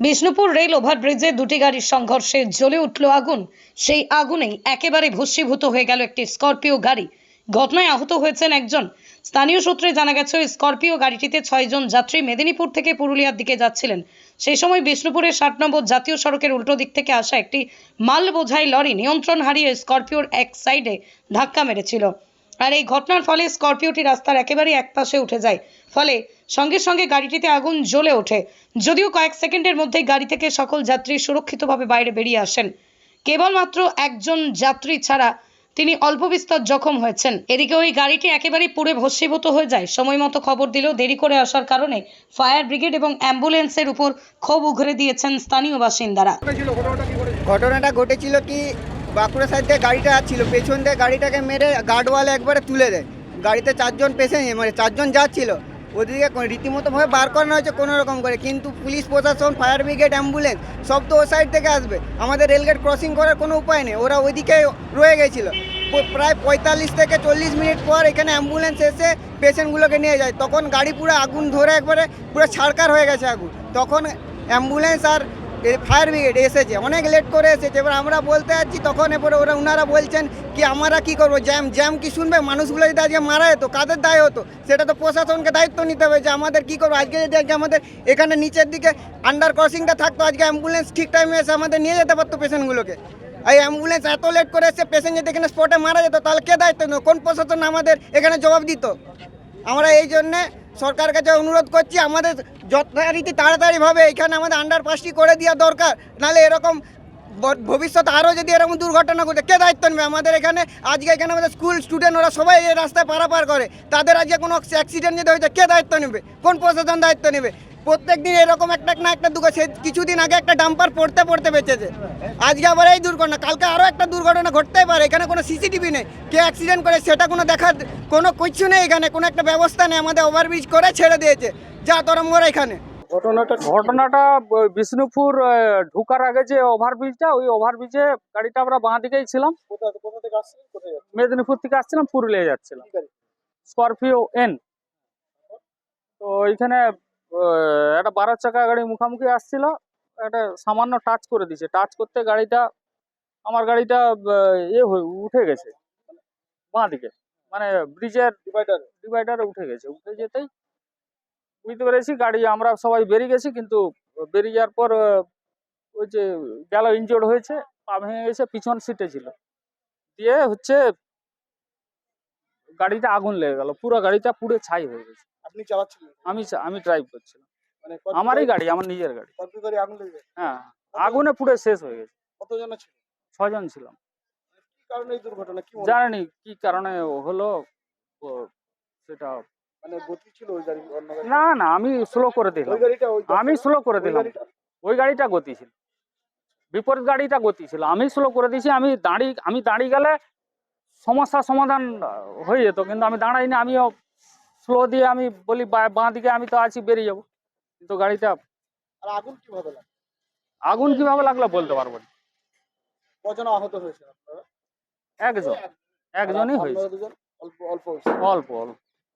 Bishnupur rail ওভারব্রিজে দুটি গাড়ির সংঘর্ষে জ্বলে উঠল আগুন। সেই আগুনেই একেবারে ভস্মীভূত হয়ে গেল একটি স্করপিও গাড়ি। ঘটনায় আহত হয়েছেন একজন। স্থানীয় সূত্রে জানা গেছে, স্করপিও গাড়িটিতে ছয়জন যাত্রী মেদিনীপুর থেকে পুরুলিয়ার দিকে যাচ্ছিলেন। সেই সময় বিষ্ণুপুরের ষাট নম্বর জাতীয় সড়কের উল্টো দিক থেকে আসা একটি মাল বোঝাই লরি নিয়ন্ত্রণ হারিয়ে স্করপিওর এক সাইডে ধাক্কা মেরেছিল। আর এই ঘটনার ফলে স্করপিওটি রাস্তার একেবারে একপাশে উঠে যায়। ফলে সঙ্গে সঙ্গে গাড়িটিতে আগুন জ্বলে ওঠে। যদিও কয়েক সেকেন্ডের মধ্যেই গাড়ি থেকে সকল যাত্রী সুরক্ষিতভাবে বাইরে বেরিয়ে আসেন। কেবলমাত্র একজন যাত্রী ছাড়া তিনি অল্প বিস্তর জখম হয়েছেন। এদিকে ওই গাড়িটি একেবারেই পুড়ে ভস্মীভূত হয়ে যায়। সময় মতো খবর দিলেও দেরি করে আসার কারণে ফায়ার ব্রিগেড এবং অ্যাম্বুলেন্সের উপর ক্ষোভ উঘরে দিয়েছেন স্থানীয় বাসিন্দারা। ঘটনাটা ঘটেছিল কি? বাঁকুড়া সাইড দিয়ে গাড়িটা ছিল পেছন দিয়ে গাড়িটাকে মেরে গার্ডওয়ালা একবারে তুলে দেয়। গাড়িতে চারজন পেশেন্ট মানে চারজন যাচ্ছিল। ওদিকে রীতিমতোভাবে বার করানো হয়েছে কোনো রকম করে। কিন্তু পুলিশ, প্রশাসন, ফায়ার ব্রিগেড, অ্যাম্বুলেন্স, সব তো ও সাইড থেকে আসবে। আমাদের রেলগেট ক্রসিং করার কোনো উপায় নেই। ওরা ওইদিকে রয়ে গেছিল। প্রায় পঁয়তাল্লিশ থেকে চল্লিশ মিনিট পর এখানে অ্যাম্বুলেন্স এসে পেশেন্টগুলোকে নিয়ে যায়। তখন গাড়ি পুরো আগুন ধরে একবারে পুরো ছাড়কার হয়ে গেছে আগুন। তখন অ্যাম্বুলেন্স আর ফায়ার ব্রিগেড এসেছে, অনেক লেট করে এসেছে। এবার আমরা বলতে যাচ্ছি, তখন এরপরে ওরা ওনারা বলছেন কি, আমরা কি করব? জ্যাম জ্যাম কি শুনবে? মানুষগুলো যদি আজকে মারা যেত, কাদের দায় হতো? সেটা তো প্রশাসনকে দায়িত্ব নিতে হবে যে আমাদের কি করব? আজকে যদি আজকে আমাদের এখানে নিচের দিকে আন্ডার ক্রসিংটা থাকতো, আজকে অ্যাম্বুলেন্স ঠিক টাইমে এসে আমাদের নিয়ে যেতে পারতো পেশেন্টগুলোকে। এই অ্যাম্বুলেন্স এত লেট করে এসে পেশেন্ট যদি এখানে স্পটে মারা যেত, তাহলে কে দায়িত্ব নেব কোন প্রশাসন আমাদের এখানে জবাব দিত? আমরা এই জন্যে সরকার কাছে অনুরোধ করছি, আমাদের যথারীতি তাড়াতাড়িভাবে এখানে আমাদের আন্ডারপাসটি করে দেওয়া দরকার। নাহলে এরকম ভবিষ্যতে আরও যদি এরকম দুর্ঘটনা ঘটে, কে দায়িত্ব নেবে? আমাদের এখানে, আজকে এখানে আমাদের স্কুল স্টুডেন্ট ওরা সবাই এই রাস্তায় পারাপার করে। তাদের আজকে কোনো অ্যাক্সিডেন্ট যদি হয়েছে কে দায়িত্ব নেবে? কোন প্রশাসন দায়িত্ব নেবে? প্রত্যেক দিন এরকম একটা না একটা দুঃখ সে কিছুদিন আগে একটা ডাম্পার পড়তে পড়তে বেঁচেছে। আজকে আবার এই দুর্ঘটনা। কালকে আরও একটা দুর্ঘটনা ঘটতেই পারে। এখানে কোনো সিসিটিভি নেই। কে অ্যাক্সিডেন্ট করে সেটা কোনো দেখার কোনো কিছু নেই এখানে। কোনো একটা ব্যবস্থা নেই। আমাদের ওভারব্রিজ করে ছেড়ে দিয়েছে। যা তরম মোড় এখানে। ঘটনাটা ঘটনাটা বিষ্ণুপুর ঢুকার আগে যে ওভারব্রিজটা ওই ওভারব্রিজে গাড়িটা আমরা বাঁ দিকেই ছিলাম। মেদিনীপুর থেকে আসছিলাম পুরুলিয়া যাচ্ছিলাম। স্করপিও এন তো ওইখানে একটা বারো চাকা গাড়ি মুখামুখি আসছিল একটা সামান্য টাচ করে দিছে টাচ করতে গাড়িটা আমার গাড়িটা ইয়ে হয়ে উঠে গেছে। বাঁ দিকে মানে ব্রিজের ডিভাইডার ডিভাইডারে উঠে গেছে। উঠে যেতেই বুঝতে পেরেছি গাড়ি আমরা সবাই বেরিয়ে গেছি কিন্তু বেরিয়ে যাওয়ার পর ওই যে গেল ইনজোর্ড হয়েছে পা ভেঙে গেছে পিছন সিটে ছিল। দিয়ে হচ্ছে গাড়িটা আগুন লেগে গেল পুরো গাড়িটা পুড়ে ছাই হয়ে গেছে। আপনি চালাচ্ছিলেন? আমি আমি ড্রাইভ করছিলাম। মানে আমারই গাড়ি আমার নিজের গাড়ি। কত গাড়ি আগুন লেগে গেছে? হ্যাঁ আগুনে পুড়ে শেষ হয়ে গেছে। কতজন ছিল? ছজন ছিলাম। কি কারণে এই দুর্ঘটনা? কি মনে- জানি কি কারণে হলো? ও, সেটা মানে গতি ছিল ওই গাড়ি অন্য গাড়ি না না আমি স্লো করে ওই দিলাম গাড়িটা ওই আমি স্লো করে ওই দিলাম গাড়িটা ওই গাড়িটা গতি ছিল। বিপরীত গাড়িটা গতি ছিল। আমি স্লো করে দিয়েছি। আমি দাঁড়িয়ে আমি দাঁড়িয়ে গেলে সমস্যার সমাধান আহ, হয়ে যেত কিন্তু আমি দাঁড়াইনি। আমিও স্লো দিয়ে আমি বলি বা- দিকে আমি তো আছি বেরিয়ে যাব। কিন্তু গাড়িটা আর আগুন কীভাবে লাগল? আগুন কীভাবে লাগল বলতে পারব না। কজন আহত হয়েছে একজন। একজনই হয়েছে। অল্প অল্প হয়েছে। অল্প অল্প।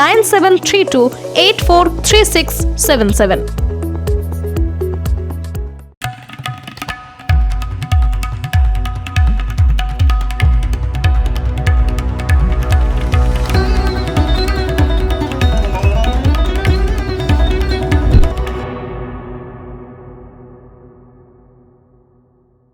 nine seven three two eight four three six seven seven.